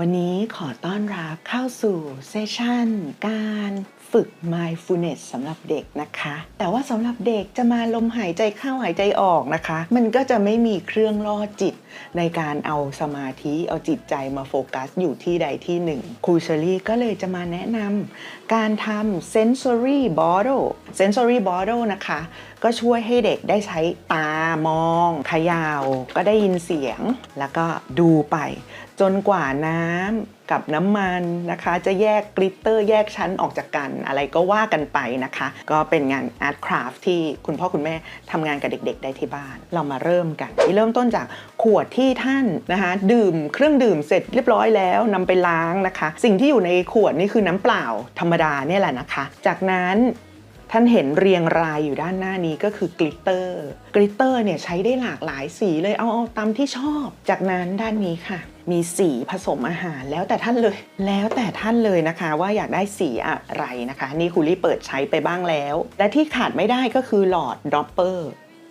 วันนี้ขอต้อนรับเข้าสู่เซสชั่นการฝึก mindfulness สำหรับเด็กนะคะ แต่ว่าสำหรับเด็กจะมาลมหายใจเข้าหายใจออกนะคะ มันก็จะไม่มีเครื่องล่อจิต ในการเอาสมาธิเอาจิตใจมาโฟกัสอยู่ที่ใดที่หนึ่งครูเชอรี่ก็เลยจะมาแนะนำการทำ sensory bottle sensory bottle นะคะ ก็ช่วยให้เด็กได้ใช้ตามอง ขยาว ก็ได้ยินเสียง แล้วก็ดูไปจนกว่าน้ำกับน้ำมันนะคะ จะแยกกลิตเตอร์แยกชั้นออกจากกัน อะไรก็ว่ากันไปนะคะ ก็เป็นงานอาร์ตคราฟที่คุณพ่อคุณแม่ทำงานกับเด็ก ๆ ได้ที่บ้าน เรามาเริ่มกัน เริ่มต้นจากขวดที่ท่านนะคะ ดื่มเครื่องดื่มเสร็จเรียบร้อยแล้วนำไปล้างนะคะ สิ่งที่อยู่ในขวดนี่คือน้ำเปล่าธรรมดาเนี่ยแหละนะคะ จากนั้นท่านเห็นเรียงรายอยู่ด้านหน้านี้ก็คือกลิตเตอร์ กลิตเตอร์เนี่ยใช้ได้หลากหลายสีเลยเอาเอาตามที่ชอบ จากนั้นด้านนี้ค่ะ มีสีผสมอาหารแล้วแต่ท่านเลย แล้วแต่ท่านเลยนะคะ ว่าอยากได้สีอะไรนะคะ นี่ครูลี่เปิดใช้ไปบ้างแล้ว และที่ขาดไม่ได้ก็คือหลอดดรอปเปอร์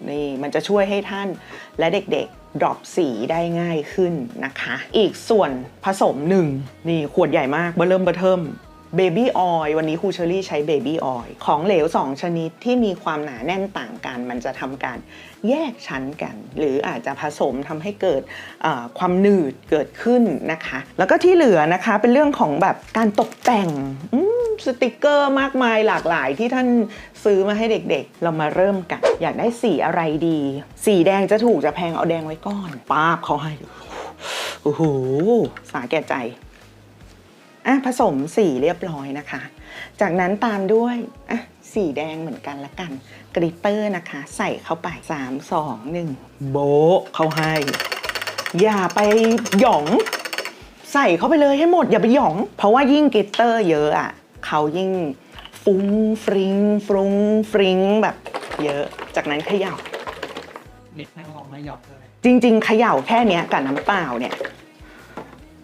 นี่มันจะช่วยให้ท่านและเด็กๆดรอปสีได้ง่ายขึ้นนะคะ อีกส่วนผสมหนึ่งนี่ขวดใหญ่มากเบอร์เริ่มเบอร์เทิม เบบี้ออยวันนี้ครูเชอรี่ใช้เบบี้ออยของเหลว 2 ชนิดที่มีความหนาแน่นต่างกัน มันจะทำการแยกชั้นกัน หรืออาจจะผสมทำให้เกิดความหนืดเกิดขึ้นนะคะ แล้วก็ที่เหลือนะคะเป็นเรื่องของแบบการตกแต่งสติกเกอร์มากมายหลากหลายที่ท่านซื้อมาให้เด็กๆ เรามาเริ่มกัน อยากได้สีอะไรดี สีแดงจะถูกจะแพงเอาแดงไว้ก่อนป้าบเขาให้โอ้โหสาแก่ใจ อะผสมสีเรียบร้อยนะคะ จากนั้นตามด้วยอะสีแดงเหมือนกันละกัน กริตเตอร์นะคะ ใส่เข้าไป 3 2 1 โบะเขาให้ อย่าไปหยอง ใส่เข้าไปเลยให้หมดอย่าไปหยอง เพราะว่ายิ่งกริตเตอร์เยอะอะเขายิ่งฟุ้งฟริงฟรุงฟริงแบบเยอะ จากนั้นเขย่านิดให้ลองไม่หยอกเลยจริง ๆ เขย่าแค่เนี้ยกับน้ำเปล่าเนี่ย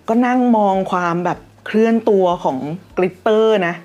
ก็นั่งมองความแบบ เคลื่อนตัวของกลิตเตอร์นะ